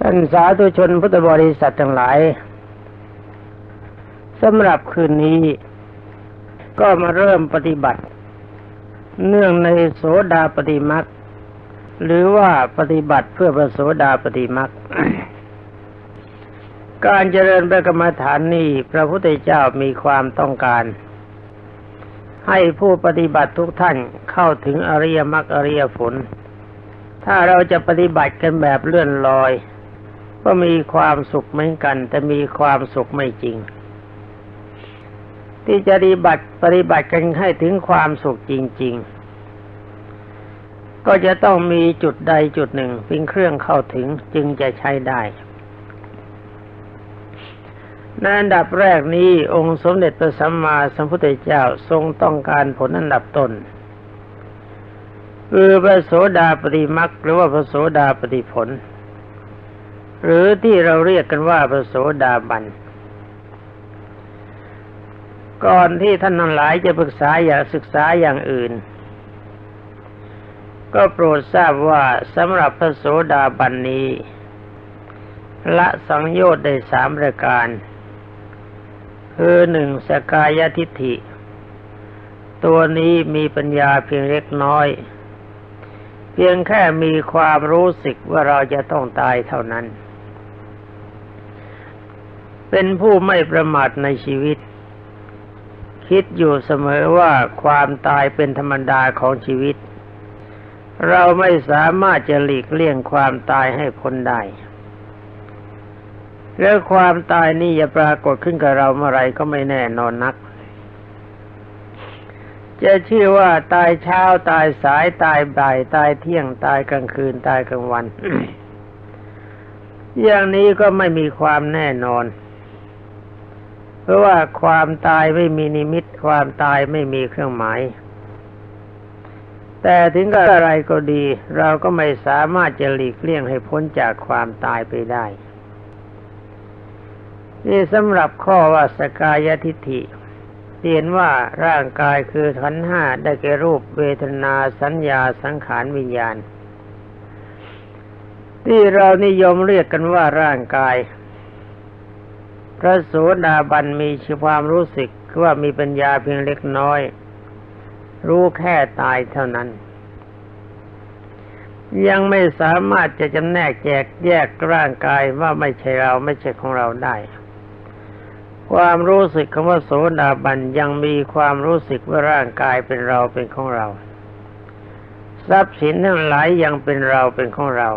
ท่านสาธุชนพุทธบริษัททั้งหลายสำหรับคืนนี้ ก็มาเริ่มปฏิบัติ เนื่องในโสดาปฏิมักหรือว่าปฏิบัติเพื่อประโสดาปฏิมักการเจริญพระกรรมฐานนี้พระพุทธเจ้ามีความต้องการ ให้ผู้ปฏิบัติทุกท่านเข้าถึงอริยมรรคอริยผลถ้าเราจะปฏิบัติกันแบบเลื่อนลอย ก็มีความสุขเหมือนกัน แต่มีความสุขไม่จริง ที่จะปฏิบัติปฏิบัติกันให้ถึงความสุขจริง ๆ ก็จะต้องมีจุดใดจุดหนึ่งเป็นเครื่องเข้าถึงจึงจะใช้ได้ในอันดับแรกนี้องค์สมเด็จพระสัมมาสัมพุทธเจ้าทรงต้องการผลอันดับต้นคือพระโสดาปฏิมักหรือว่าพระโสดาปฏิผล หรือที่เราเรียกกันว่าพระโสดาบัน ก่อนที่ท่านทั้งหลายจะปรึกษาอยากศึกษาอย่างอื่น ก็โปรดทราบว่าสำหรับพระโสดาบันนี้ละสังโยชน์ได้สามประการ คือหนึ่งสกายทิฏฐิ ตัวนี้มีปัญญาเพียงเล็กน้อย เพียงแค่มีความรู้สึกว่าเราจะต้องตายเท่านั้น เป็นผู้ไม่ประมาทในชีวิต คิดอยู่เสมอว่าความตายเป็นธรรมดาของชีวิต เราไม่สามารถจะหลีกเลี่ยงความตายให้พ้นได้แล้วความตายนี่จะปรากฏขึ้นกับเราเมื่อไรก็ไม่แน่นอนนัก จะชื่อว่าตายเช้าตายสายตายบ่ายตายเที่ยงตายกลางคืนตายกลางวัน อย่างนี้ก็ไม่มีความแน่นอน เพราะว่าความตายไม่มีนิมิต ความตายไม่มีเครื่องหมาย แต่ถึงกับอะไรก็ดี เราก็ไม่สามารถจะหลีกเลี่ยงให้พ้นจากความตายไปได้ นี่สำหรับข้อว่าสกายทิฏฐิเห็นว่าร่างกายคือขันห้าได้แก่รูปเวทนาสัญญาสังขารวิญญาณ ที่เรานิยมเรียกกันว่าร่างกาย ระโสดาบันมีชีความรู้สึกว่ามีปัญญาเพียงเล็กน้อย รู้แค่ตายเท่านั้น ยังไม่สามารถจะจำแนกแจกแยกร่างกายว่าไม่ใช่เราไม่ใช่ของเราได้ ความรู้สึกคำว่าโสดาบันยังมีความรู้สึกว่าร่างกายเป็นเราเป็นของเรา ทรัพย์สินทั้งหลายยังเป็นเราเป็นของเรา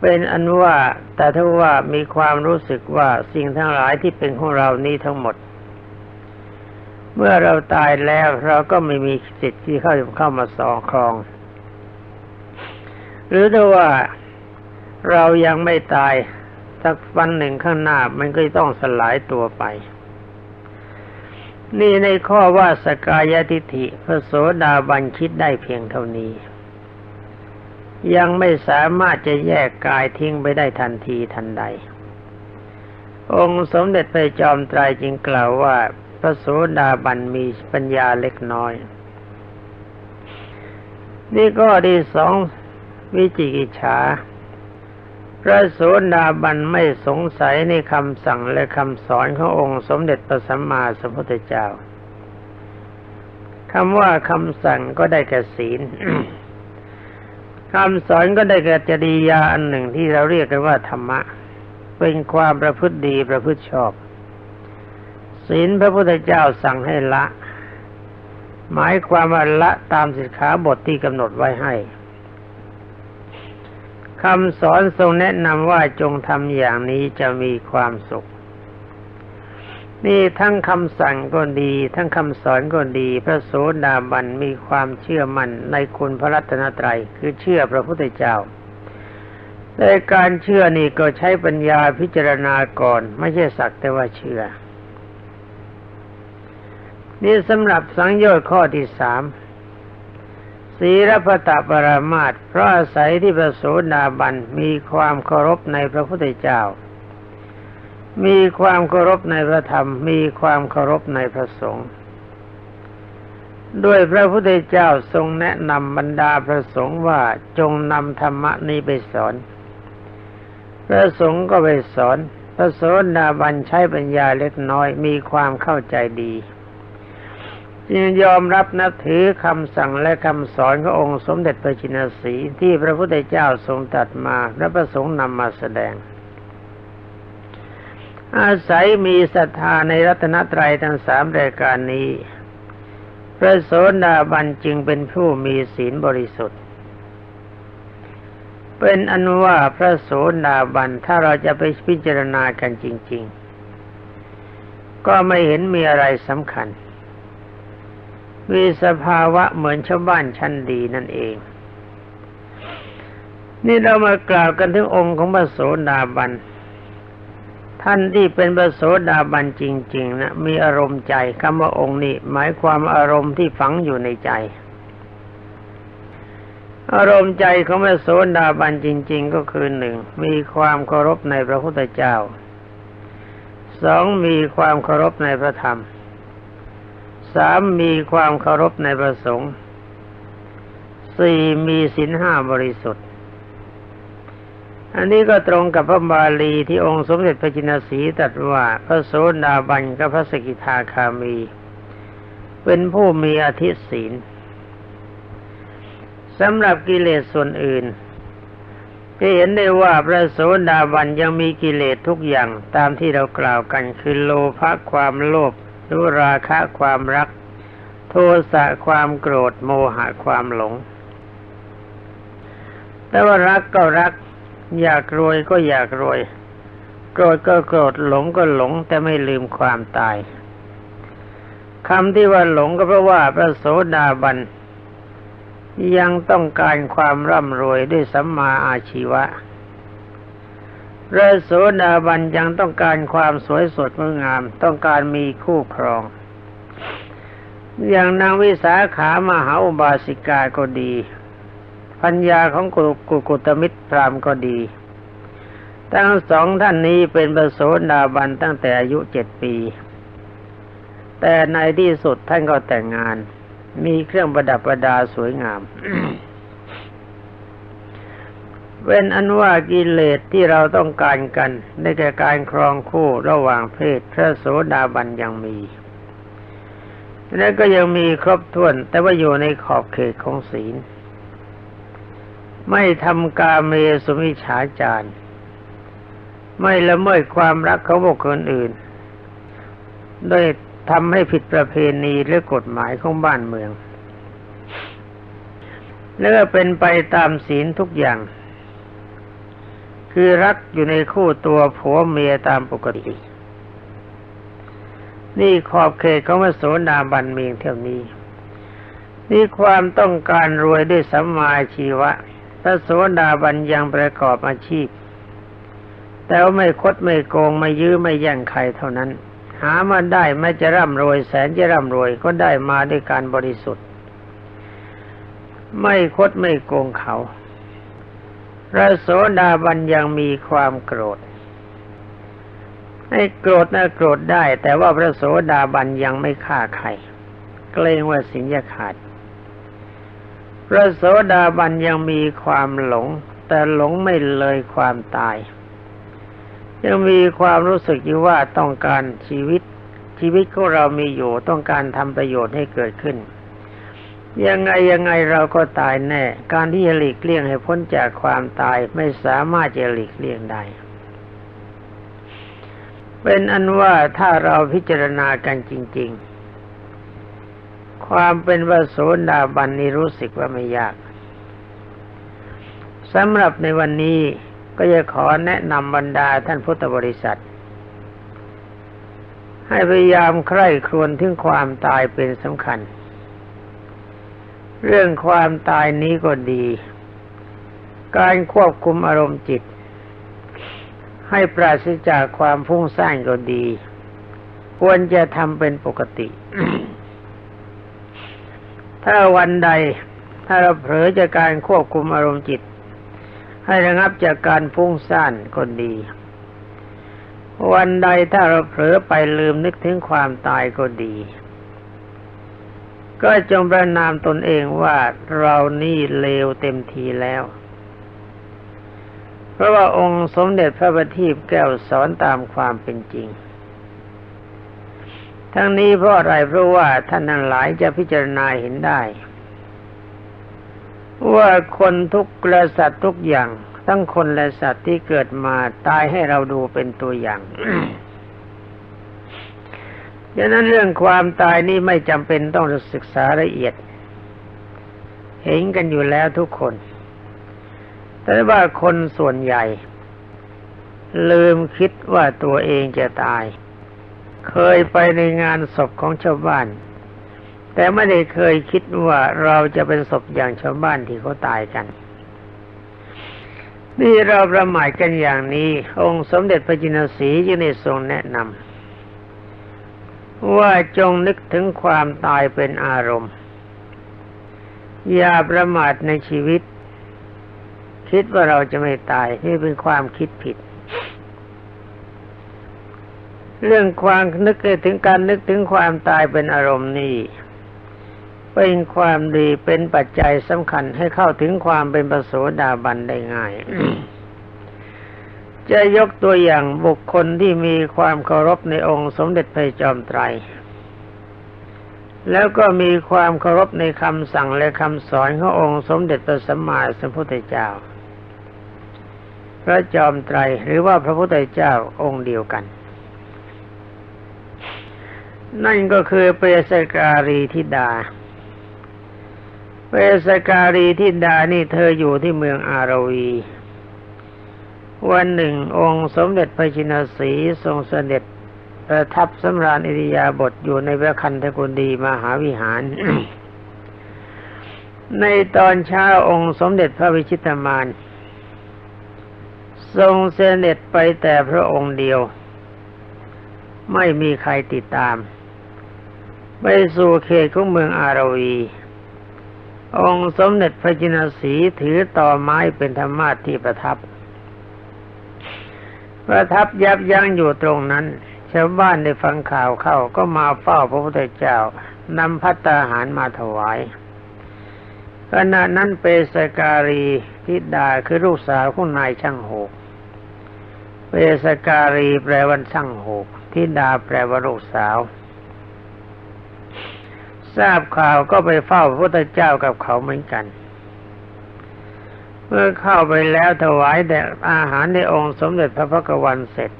เป็นอันว่าแต่ถ้าว่ามีความรู้สึกว่าสิ่งทั้งหลายที่เป็นของเรานี้ทั้งหมด เมื่อเราตายแล้วเราก็ไม่มีสิทธิ์ที่เข้าเข้ามาสองครอง หรือถ้าว่าเรายังไม่ตายสักวันหนึ่งข้างหน้ามันก็ต้องสลายตัวไป นี่ในข้อว่าสกายทิฐิพระโสดาบันคิดได้เพียงเท่านี้ ยังไม่สามารถจะแยกกายทิ้งไปได้ทันทีทันใด องค์สมเด็จพระจอมไตรจึงกล่าวว่า พระโสดาบันมีปัญญาเล็กน้อย นี่ก็ดีสองวิจิกิจฉา พระโสดาบันไม่สงสัยในคำสั่งและคำสอนขององค์สมเด็จพระสัมมาสัมพุทธเจ้าคำว่าคำสั่งก็ได้แก่ศีล คำสอนก็ได้แก่จริยาอันหนึ่งที่เราเรียกกันว่าธรรมะ เป็นความประพฤติดีประพฤติชอบ ศีลพระพุทธเจ้าสั่งให้ละ หมายความว่าละตามสิกขาบทที่กำหนดไว้ให้คำสอนทรงแนะนำว่าจงทำอย่างนี้จะมีความสุข นี่ทั้งคำสั่งก็ดี ทั้งคำสอนก็ดี พระโสดาบันมีความเชื่อมั่นในคุณพระรัตนตรัยคือเชื่อพระพุทธเจ้าในการเชื่อนี่ก็ใช้ปัญญาพิจารณาก่อน ไม่ใช่สักแต่ว่าเชื่อ นี่สำหรับสังโยชน์ข้อที่สามศีรพตปรามาตเพราะอาศัยที่พระโสดาบันมีความเคารพในพระพุทธเจ้า มีความเคารพในพระธรรม มีความเคารพในพระสงฆ์ด้วยพระพุทธเจ้าทรงแนะนำบรรดาพระสงฆ์ว่าจงนำธรรมะนี้ไปสอน พระสงฆ์ก็ไปสอน พระโสดาบันใช้ปัญญาเล็กน้อยมีความเข้าใจดีจึงยอมรับนับถือคำสั่งและคำสอนขององค์สมเด็จพระจินสีที่พระพุทธเจ้าทรงตรัสมาและประสงค์นำมาแสดง อาศัยมีศรัทธาในรัตนตรัยทั้งสามรายการนี้ พระโสดาบันจึงเป็นผู้มีศีลบริสุทธิ์ เป็นอนุว่าพระโสดาบันถ้าเราจะไปพิจารณากันจริง ๆ ก็ไม่เห็นมีอะไรสำคัญ มีสภาวะเหมือนชาวบ้านชั้นดีนั่นเองนี่เรามากล่าวกันถึงองค์ของพระโสดาบัน ท่านที่เป็นพระโสดาบันจริง ๆนะมีอารมณ์ใจคำว่าองค์นี้ หมายความอารมณ์ที่ฝังอยู่ในใจ อารมณ์ใจของพระโสดาบันจริง ๆ ก็คือหนึ่งมีความเคารพในพระพุทธเจ้าสองมีความเคารพในพระธรรมสามมีความเคารพในประสงค์สี่มีศีลห้าบริสุทธิ์ อันนี้ก็ตรงกับพระบาลีที่องค์สมเด็จพระจินสีตรัสว่าพระโสดาบันกับพระสกิทาคามี เป็นผู้มีอธิศีลสำหรับกิเลสส่วนอื่นจะเห็นได้ว่าพระโสดาบันยังมีกิเลสทุกอย่างตามที่เรากล่าวกันคือโลภะความโลภรู้ราคะความรัก โทสะความโกรธโมหะความหลง แต่ว่ารักก็รัก อยากรวยก็อยากรวย โกรธก็โกรธหลงก็หลง แต่ไม่ลืมความตายคำที่ว่าหลงก็เพราะว่าพระโสดาบัน ยังต้องการความร่ำรวยด้วยสัมมาอาชีวะพระโสดาบันยังต้องการความสวยสดงดงาม ต้องการมีคู่ครอง อย่างนางวิสาขามหาอุบาสิกาก็ดี พัญญาของกุกุกุตมิตรพรามก็ดี ทั้งสองท่านนี้เป็นพระโสดาบันตั้งแต่อายุเจ็ดปี แต่ในที่สุดท่านก็แต่งงาน มีเครื่องประดับประดาสวยงามเป็นอันว่ากิเลสที่เราต้องการกันได้แก่การครองคู่ระหว่างเพศพระโสดาบันยังมี และก็ยังมีครบถ้วน แต่ว่าอยู่ในขอบเขตของศีล ไม่ทำกาเมสุมิฉาจารไม่ละเมิดความรักเขาบุคคลอื่นโดยทำให้ผิดประเพณีหรือกฎหมายของบ้านเมือง แล้วก็เป็นไปตามศีลทุกอย่าง คือรักอยู่ในคู่ตัวผัวเมียตามปกติ นี่ขอบเขตของพระโสดาบันเมียงเท่านี้ นี่ความต้องการรวยด้วยสัมมาชีวะ พระโสดาบันยังประกอบอาชีพ แต่ไม่คดไม่โกงไม่ยื้อไม่แย่งใครเท่านั้น หามาได้ไม่จะร่ำรวยแสนจะร่ำรวยก็ได้มาด้วยการบริสุทธิ์ ไม่คดไม่โกงเขา พระโสดาบันยังมีความโกรธให้โกรธนะโกรธได้ แต่ว่าพระโสดาบันยังไม่ฆ่าใครเกรงว่าสินจะขาด พระโสดาบันยังมีความหลง แต่หลงไม่เลยความตาย ยังมีความรู้สึกอยู่ว่าต้องการชีวิต ชีวิตของเรามีอยู่ต้องการทำประโยชน์ให้เกิดขึ้น ยังไงยังไงเราก็ตายแน่ การที่จะหลีกเลี่ยงให้พ้นจากความตายไม่สามารถจะหลีกเลี่ยงได้เป็นอันว่าถ้าเราพิจารณากันจริง ๆ ความเป็นวโสดาบันนี้รู้สึกว่าไม่ยากสำหรับในวันนี้ก็จะขอแนะนำบรรดาท่านพุทธบริษัท ให้พยายามใคร่ครวญถึงความตายเป็นสำคัญ เรื่องความตายนี้ก็ดี การควบคุมอารมณ์จิต ให้ปราศจากความพุ่งสร้างก็ดี ควรจะทำเป็นปกติ ถ้าวันใดถ้าเราเผลอจากการควบคุมอารมณ์จิต ให้ระงับจากการพุ่งสร้างก็ดี วันใดถ้าเราเผลอไปลืมนึกถึงความตายก็ดี ก็จงประนามตนเองว่าเรานี่เลวเต็มทีแล้ว เพราะว่าองค์สมเด็จพระบัณฑิตแก้วสอนตามความเป็นจริง ทั้งนี้เพราะอะไรเพราะว่าท่านนั้นหลายจะพิจารณาเห็นได้ ว่าคนทุกและสัตว์ทุกอย่าง ทั้งคนและสัตว์ที่เกิดมาตายให้เราดูเป็นตัวอย่างดังนั้นเรื่องความตายนี่ไม่จำเป็นต้องศึกษาละเอียด เห็นกันอยู่แล้วทุกคน แต่ว่าคนส่วนใหญ่ ลืมคิดว่าตัวเองจะตาย เคยไปในงานศพของชาวบ้าน แต่ไม่ได้เคยคิดว่าเราจะเป็นศพอย่างชาวบ้านที่เขาตายกัน นี่เราประมาทกันอย่างนี้ องค์สมเด็จพระจินสีจึงได้ทรงแนะนำว่าจงนึกถึงความตายเป็นอารมณ์ อย่าประมาทในชีวิต คิดว่าเราจะไม่ตายนี่เป็นความคิดผิด เรื่องความนึกถึงการนึกถึงความตายเป็นอารมณ์นี่เป็นความดีเป็นปัจจัยสำคัญให้เข้าถึงความเป็นประโสดาบันได้ง่าย จะยกตัวอย่างบุคคลที่มีความเคารพในองค์สมเด็จพระจอมไตร แล้วก็มีความเคารพในคำสั่งและคำสอนขององค์สมเด็จพระสัมมาสัมพุทธเจ้า พระจอมไตรหรือว่าพระพุทธเจ้าองค์เดียวกัน นั่นก็คือเปสการีธิดา เปสการีธิดานี่เธออยู่ที่เมืองอารวี วันหนึ่งองค์สมเด็จพระชินสีทรงเสด็จประทับสำราญอิริยาบถอยู่ในพระคันธกุฎีมหาวิหาร ในตอนเช้าองค์สมเด็จพระวิชิตมาน ทรงเสด็จไปแต่พระองค์เดียว ไม่มีใครติดตาม ไปสู่เขตของเมืองอารวี องค์สมเด็จพระจินสีถือต่อไม้เป็นธรรมาที่ประทับ ประทับยับยั้งอยู่ตรงนั้น ชาวบ้านได้ฟังข่าวเข้าก็มาเฝ้าพระพุทธเจ้านำพัตตาหารมาถวายขณะนั้นเปสการีทิดาคือลูกสาวของนายช่างโหก เปสการีแปลวันช่างโหกทิดาแปลว่าลูกสาว ทราบข่าวก็ไปเฝ้าพระพุทธเจ้ากับเขาเหมือนกัน เมื่อเข้าไปแล้วถวายแด่อาหารในองค์สมเด็จพระพักวันเสร็จ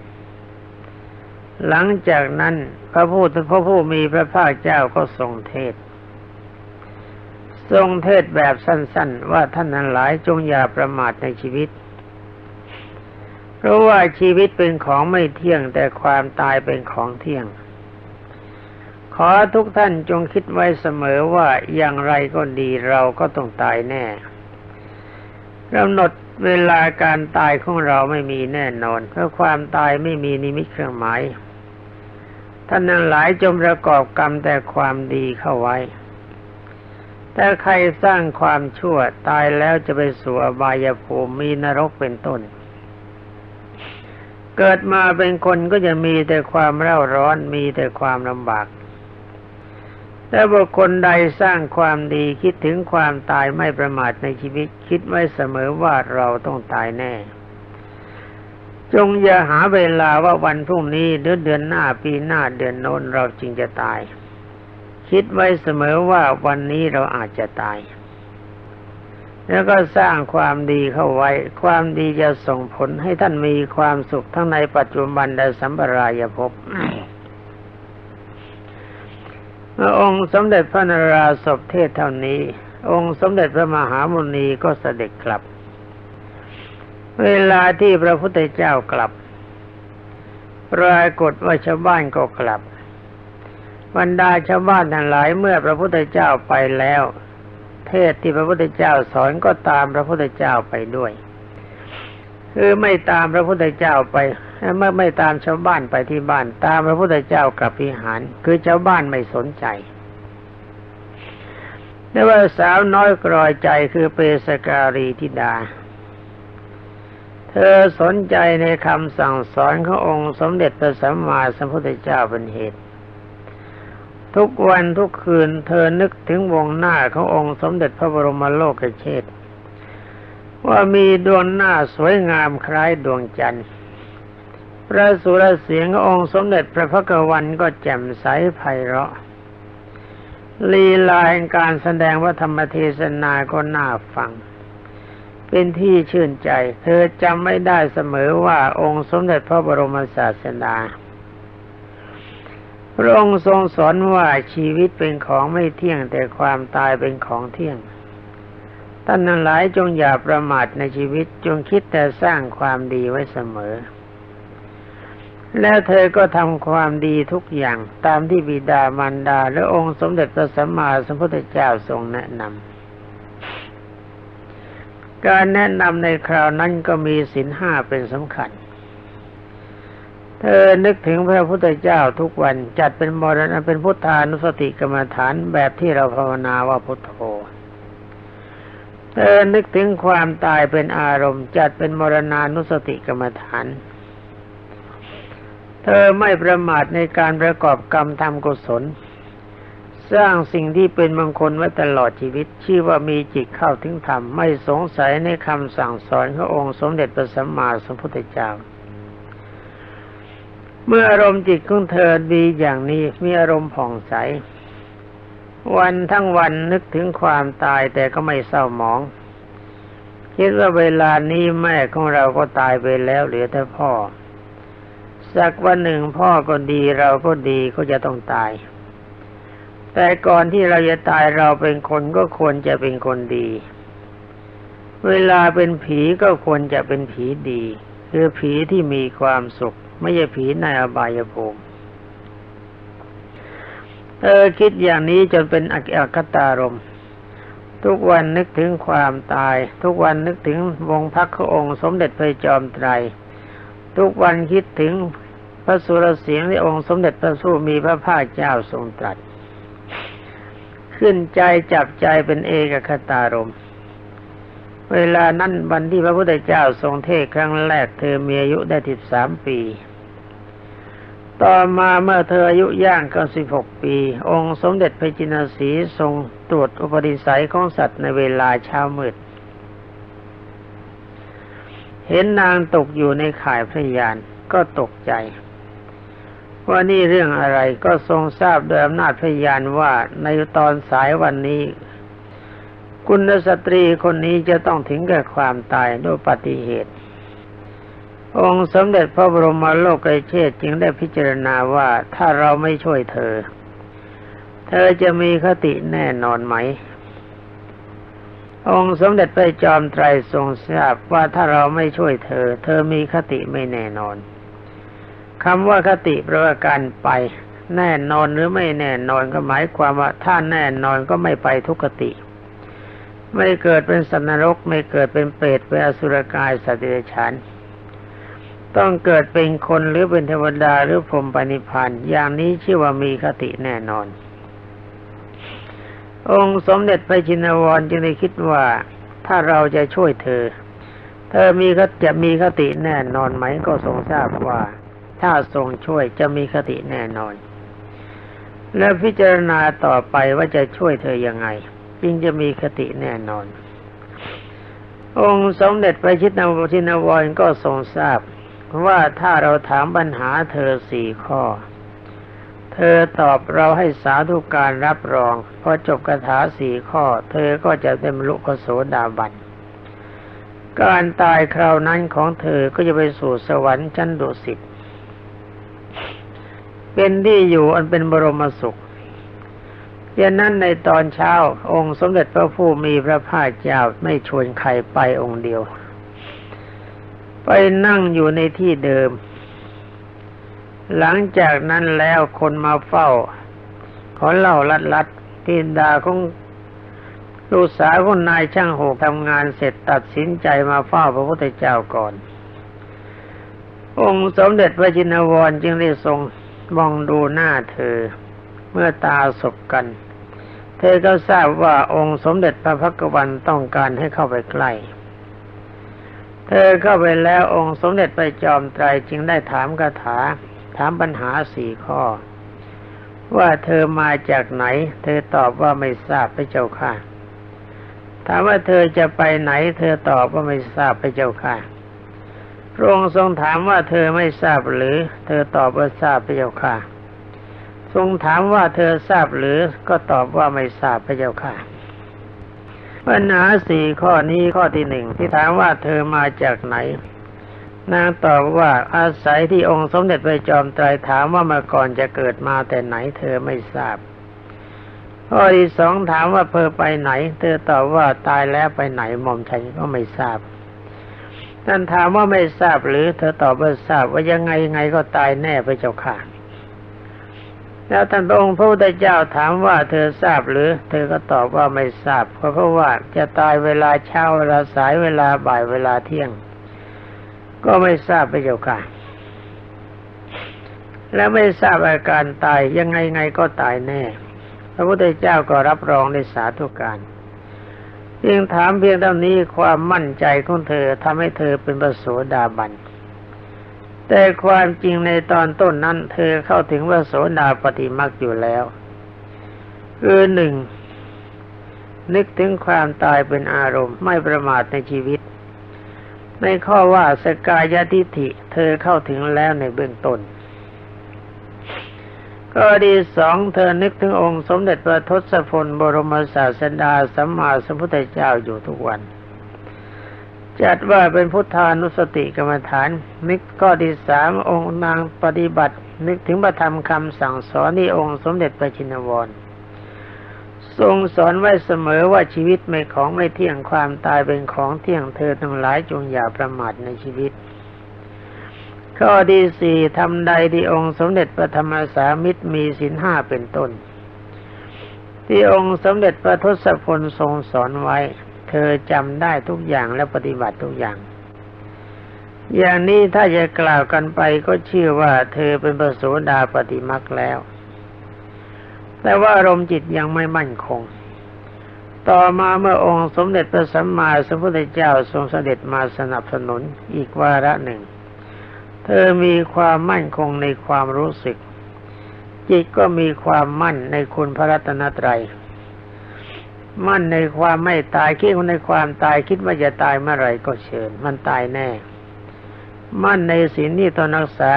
หลังจากนั้นพระผู้พระผู้มีพระภาคเจ้าก็ทรงเทศ ทรงเทศแบบสั้นๆ ว่าท่านนั้นหลายจงอย่าประมาทในชีวิต เพราะว่าชีวิตเป็นของไม่เที่ยงแต่ความตายเป็นของเที่ยง อทุกท่านจงคิดไว้เสมอว่าอย่างไรก็ดีเราก็ต้องตายแน่กำหนดเวลาการตายของเราไม่มีแน่นอน เพราะความตายไม่มีนิมิตเครื่องหมายท่านนั้นหลายจมประกอบกรรมแต่ความดีเข้าไว้ แต่ใครสร้างความชั่วตายแล้วจะไปสู่อบายภูมิมีนรกเป็นต้น เกิดมาเป็นคนก็จะมีแต่ความเร่าร้อนมีแต่ความลำบาก แต่บุคคลใดสร้างความดีคิดถึงความตายไม่ประมาทในชีวิต คิดไว้เสมอว่าเราต้องตายแน่ จงอย่าหาเวลาว่าวันพรุ่งนี้เดือนเดือนหน้าปีหน้าเดือนโน้นเราจริงจะตาย คิดไว้เสมอว่าวันนี้เราอาจจะตาย แล้วก็สร้างความดีเข้าไว้ ความดีจะส่งผลให้ท่านมีความสุขทั้งในปัจจุบันและสัมปรายภพ องค์สมเด็จพระนราศพเทศเท่านี้ องค์สมเด็จพระมหามุนีก็เสด็จกลับ เวลาที่พระพุทธเจ้ากลับปรากฏว่าชาวบ้านก็กลับบรรดาชาวบ้านทั้งหลายเมื่อพระพุทธเจ้าไปแล้ว เทศที่พระพุทธเจ้าสอนก็ตามพระพุทธเจ้าไปด้วย คือไม่ตามพระพุทธเจ้าไป เมื่อไม่ตามชาวบ้านไปที่บ้าน ตามพระพุทธเจ้ากลับพิหาร คือชาวบ้านไม่สนใจแต่ว่าสาวน้อยกรอยใจคือเปสการีธิดา เธอสนใจในคำสั่งสอนขององค์สมเด็จพระสัมมาสัมพุทธเจ้าเป็นเหตุ ทุกวันทุกคืนเธอนึกถึงวงหน้าขององค์สมเด็จพระบรมโลกเชษว่ามีดวงหน้าสวยงามคล้ายดวงจันทร์ พระสุรเสียงองค์สมเด็จพระพักวันก็แจ่มใสไพเราะ ลีลาแห่งการแสดงวัธรรมเทศนาก็น่าฟัง เป็นที่ชื่นใจ เธอจำไม่ได้เสมอว่าองค์สมเด็จพระบรมศาสดาพระองค์ทรงสอนว่าชีวิตเป็นของไม่เที่ยงแต่ความตายเป็นของเที่ยงท่านทั้งหลายจงอย่าประมาทในชีวิตจงคิดแต่สร้างความดีไว้เสมอ แล้วเธอก็ทำความดีทุกอย่างตามที่บิดามารดา และองค์สมเด็จพระสัมมาสัมพุทธเจ้าทรงแนะนำการแนะนำในคราวนั้นก็มีศีลห้าเป็นสำคัญ เธอนึกถึงพระพุทธเจ้าทุกวันจัดเป็นมรณะเป็นพุทธานุสติกรรมฐานแบบที่เราภาวนาว่าพุทโธเธอนึกถึงความตายเป็นอารมณ์ จัดเป็นมรณานุสติกรรมฐาน เธอไม่ประมาทในการประกอบกรรมทำกุศล สร้างสิ่งที่เป็นมงคลไว้ตลอดชีวิต ชื่อว่ามีจิตเข้าถึงธรรม ไม่สงสัยในคำสั่งสอนขององค์สมเด็จพระสัมมาสัมพุทธเจ้า เมื่ออารมณ์จิตของเธอดีอย่างนี้มีอารมณ์ผ่องใส วันทั้งวันนึกถึงความตายแต่ก็ไม่เศร้าหมอง คิดว่าเวลานี้แม่ของเราก็ตายไปแล้วเหลือแต่พ่อ สักวันหนึ่งพ่อก็ดีเราก็ดีก็จะต้องตาย แต่ก่อนที่เราจะตายเราเป็นคนก็ควรจะเป็นคนดี เวลาเป็นผีก็ควรจะเป็นผีดี คือผีที่มีความสุข ไม่ใช่ผีในอบายภูมิเออคิดอย่างนี้จนเป็นอักตารม ทุกวันนึกถึงความตาย ทุกวันนึกถึงวงพักขององค์สมเด็จพระจอมไตรทุกวันคิดถึง พระสุรเสียงที่องค์สมเด็จพระสู้มีพระภาคเจ้าทรงตรัส ขึ้นใจจับใจเป็นเอกคตารม เวลานั้นวันที่พระพุทธเจ้าทรงเทศครั้งแรกเธอมีอายุได้สิบสามปี ต่อมาเมื่อเธออายุย่างเก้าสิบหกปี องค์สมเด็จพระจินสีทรงตรวจอุปนิสัยของสัตว์ในเวลาเช้ามืดเห็นนางตกอยู่ในข่ายพระยานก็ตกใจ ว่านี่เรื่องอะไรก็ทรงทราบโดยอำนาจพยานว่าในตอนสายวันนี้ คุณสตรีคนนี้จะต้องถึงแก่ความตายด้วยปฏิเหตุ องค์สมเด็จพระบรมโลกไกเชษจึงได้พิจารณาว่าถ้าเราไม่ช่วยเธอ เธอจะมีคติแน่นอนไหม องค์สมเด็จพระจอมไตรทรงทราบว่าถ้าเราไม่ช่วยเธอ เธอมีคติไม่แน่นอน คำว่าคติปลว่าการไป แน่นอนหรือไม่แน่นอนก็หมายความว่าถ้าแน่นอนก็ไม่ไปทุกคติ ไม่เกิดเป็นสันนรก ไม่เกิดเป็นเปรตเป็นอสุรกายสัตว์เดรัจฉานต้องเกิดเป็นคนหรือเป็นเทวดาหรือพรหมปณิพานอย่างนี้ชื่อว่ามีคติแน่นอน องค์สมเด็จพระชินวรจึงได้คิดว่าถ้าเราจะช่วยเธอ เธอมีก็จะมีคติแน่นอนไหมก็ทรงทราบว่า ถ้าทรงช่วยจะมีคติแน่นอน และพิจารณาต่อไปว่าจะช่วยเธอยังไง จึงจะมีคติแน่นอน องค์สมเด็จพระชินวชินวรก็ทรงทราบว่าถ้าเราถามปัญหาเธอสี่ข้อ เธอตอบเราให้สาธุการรับรอง พอจบคาถาสี่ข้อ เธอก็จะเต็มลุกโสดาบันการตายคราวนั้นของเธอก็จะไปสู่สวรรค์ชั้นดุสิต เป็นที่อยู่อันเป็นบรมสุขดังนั้นในตอนเช้า องค์สมเด็จพระผู้มีพระภาคเจ้าไม่ชวนใครไปองค์เดียว ไปนั่งอยู่ในที่เดิม หลังจากนั้นแล้วคนมาเฝ้า ขอเล่าลัดลัดทินดาของลูกสาวของนายช่างหกทำงานเสร็จตัดสินใจมาเฝ้าพระพุทธเจ้าก่อน องค์สมเด็จพระจินวรจึงได้ทรง มองดูหน้าเธอ เมื่อตาสบกัน เธอก็ทราบว่าองค์สมเด็จพระพักวันต้องการให้เข้าไปใกล้ เธอเข้าไปแล้วองค์สมเด็จไปจอมไตรจึงได้ถามคาถา ถามปัญหาสี่ข้อ ว่าเธอมาจากไหน เธอตอบว่าไม่ทราบพระเจ้าค่ะถามว่าเธอจะไปไหน เธอตอบว่าไม่ทราบพระเจ้าค่ะ ระองค์ทรงถามว่าเธอไม่ทราบหรือ เธอตอบว่าทราบพระเจ้าค่ะ ทรงถามว่าเธอทราบหรือก็ตอบว่าไม่ทราบพระเจ้าค่ะปัญหาสี่ข้อนี้ข้อที่หนึ่งที่ถามว่าเธอมาจากไหน นางตอบว่าอาศัยที่องค์สมเด็จพระจอมไตรถามว่ามาก่อนจะเกิดมาแต่ไหนเธอไม่ทราบข้อที่สองถามว่าเธอไปไหน เธอตอบว่าตายแล้วไปไหนหม่อมฉันก็ไม่ทราบ ท่านถามว่าไม่ทราบหรือเธอตอบว่าทราบว่ายังไงยังไงก็ตายแน่พระเจ้าค่ะแล้วท่านพระองค์พระพุทธเจ้าถามว่าเธอทราบหรือ เธอก็ตอบว่าไม่ทราบเพราะเพราะว่าจะตายเวลาเช้าเวลาสายเวลาบ่ายเวลาเที่ยง ก็ไม่ทราบพระเจ้าค่ะ และไม่ทราบอาการตายยังไงไงก็ตายแน่ พระพุทธเจ้าก็รับรองในสาธุการ ยงถามเพียงเท่านี้ความมั่นใจของเธอทำให้เธอเป็นประโสดาบัน แต่ความจริงในตอนต้นนั้น เธอเข้าถึงว่าโสดาปฏิมักอยู่แล้วคือหนึ่งนึกถึงความตายเป็นอารมณ์ไม่ประมาทในชีวิต ในข้อว่าสกายทิฐิเธอเข้าถึงแล้วในเบื้องต้น ก็ดีสองเธอนึกถึงองค์สมเด็จพระทศพลบรมศาสดาสัมมาสัมพุทธเจ้าอยู่ทุกวัน จัดว่าเป็นพุทธานุสติกรรมฐาน นึกก็ดีสามองค์นางปฏิบัติ นึกถึงพระธรรมคำสั่งสอนนี่องค์สมเด็จพระชินวรทรงสอนไว้เสมอว่าชีวิตไม่ของไม่เที่ยงความตายเป็นของเที่ยงเธอทั้งหลายจงอย่าประมาทในชีวิต ข้อที่สี่ทำใดที่องค์สมเด็จพระธรรมสามิตรมีศีลห้าเป็นต้น ที่องค์สมเด็จพระทศพลทรงสอนไว้ เธอจำได้ทุกอย่างและปฏิบัติทุกอย่าง อย่างนี้ถ้าจะกล่าวกันไปก็เชื่อว่าเธอเป็นพระโสดาปฏิมักแล้ว แต่ว่าอารมณ์จิตยังไม่มั่นคง ต่อมาเมื่อองค์สมเด็จพระสัมมาสัมพุทธเจ้าทรงเสด็จมาสนับสนุนอีกวาระหนึ่ง ธอมีความมั่นคงในความรู้สึก จิตก็มีความมั่นในคุณพระรัตนตรัย มั่นในความไม่ตายคิดในความตายคิดว่าจะตายเมื่อไรก็เชิญ มันตายแน่ มั่นในศีลที่ตนรักษา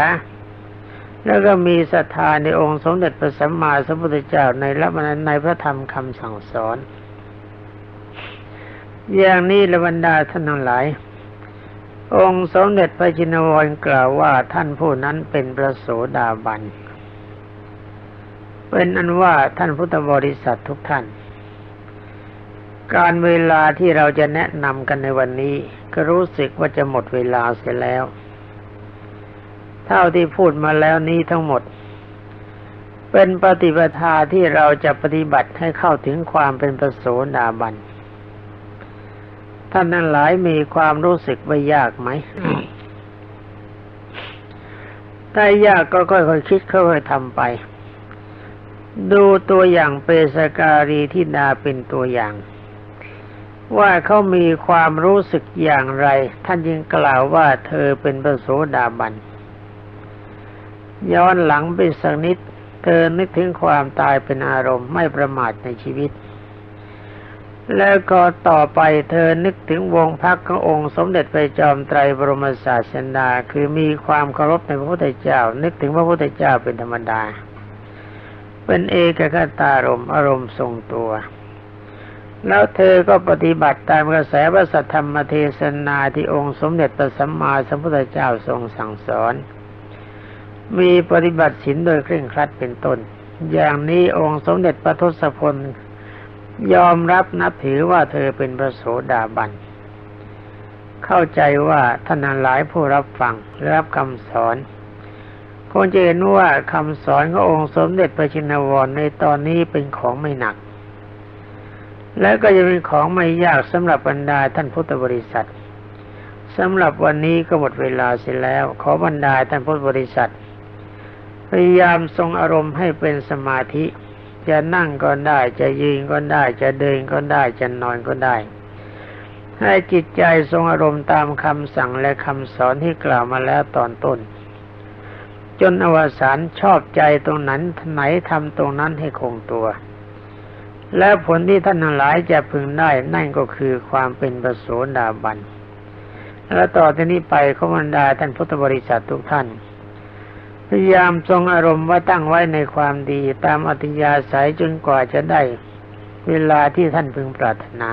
แล้วก็มีศรัทธาในองค์สมเด็จพระสัมมาสัมพุทธเจ้าในละมันในพระธรรมคำสั่งสอน อย่างนี้ละบรรดาท่านทั้งหลาย องค์สมเด็จพระจินวรกล่าวว่าท่านผู้นั้นเป็นพระโสดาบัน เป็นอันว่าท่านพุทธบริษัททุกท่าน การเวลาที่เราจะแนะนำกันในวันนี้ก็รู้สึกว่าจะหมดเวลาเสียแล้ว เท่าที่พูดมาแล้วนี้ทั้งหมด เป็นปฏิปทาที่เราจะปฏิบัติให้เข้าถึงความเป็นพระโสดาบัน ท่านนั้นหลายมีความรู้สึกว่ายากไหมถ้ายากก็ค่อยๆคิดค่อยๆทำไป ดูตัวอย่างเปสการีที่ดาเป็นตัวอย่าง ว่าเขามีความรู้สึกอย่างไร ท่านยังกล่าวว่าเธอเป็นพระโสดาบัน ย้อนหลังไปสักนิด เธอนึกถึงความตายเป็นอารมณ์ไม่ประมาทในชีวิต แล้วก็ต่อไปเธอนึกถึงวงพักขององค์สมเด็จพระจอมไตรบรมศาสดาคือมีความเคารพในพระพุทธเจ้า นึกถึงพระพุทธเจ้าเป็นธรรมดา เป็นเอกคตารมอารมณ์ทรงตัว แล้วเธอก็ปฏิบัติตามกระแสพระสัทธรรมเทศนาที่องค์สมเด็จพระสัมมาสัมพุทธเจ้าทรงสั่งสอน มีปฏิบัติศีลโดยเคร่งครัดเป็นต้นอย่างนี้องค์สมเด็จพระทศพล ยอมรับนับถือว่าเธอเป็นพระโสดาบัน เข้าใจว่าท่านหลายผู้รับฟังรับคำสอนคงจะเห็นว่าคำสอนขององค์สมเด็จพระชินวรในตอนนี้เป็นของไม่หนัก และก็จะเป็นของไม่ยากสำหรับบรรดาท่านพุทธบริษัทสำหรับวันนี้ก็หมดเวลาเสร็จแล้ว ขอบรรดาท่านพุทธบริษัท พยายามทรงอารมณ์ให้เป็นสมาธิ จะนั่งก็ได้จะยืนก็ได้จะเดินก็ได้จะนอนก็ได้ ให้จิตใจทรงอารมณ์ตามคำสั่งและคำสอนที่กล่าวมาแล้วตอนต้น จนอวสานชอบใจตรงนั้นไหนทำตรงนั้นให้คงตัว และผลที่ท่านหลายจะพึงได้นั่นก็คือความเป็นประโสดาบันและต่อจากนี้ไปขบันดาท่านพุทธบริษัททุกท่าน พยายามทรงอารมณ์ว่าตั้งไว้ในความดีตามอัธยาศัยจนกว่าจะได้เวลาที่ท่านพึงปรารถนา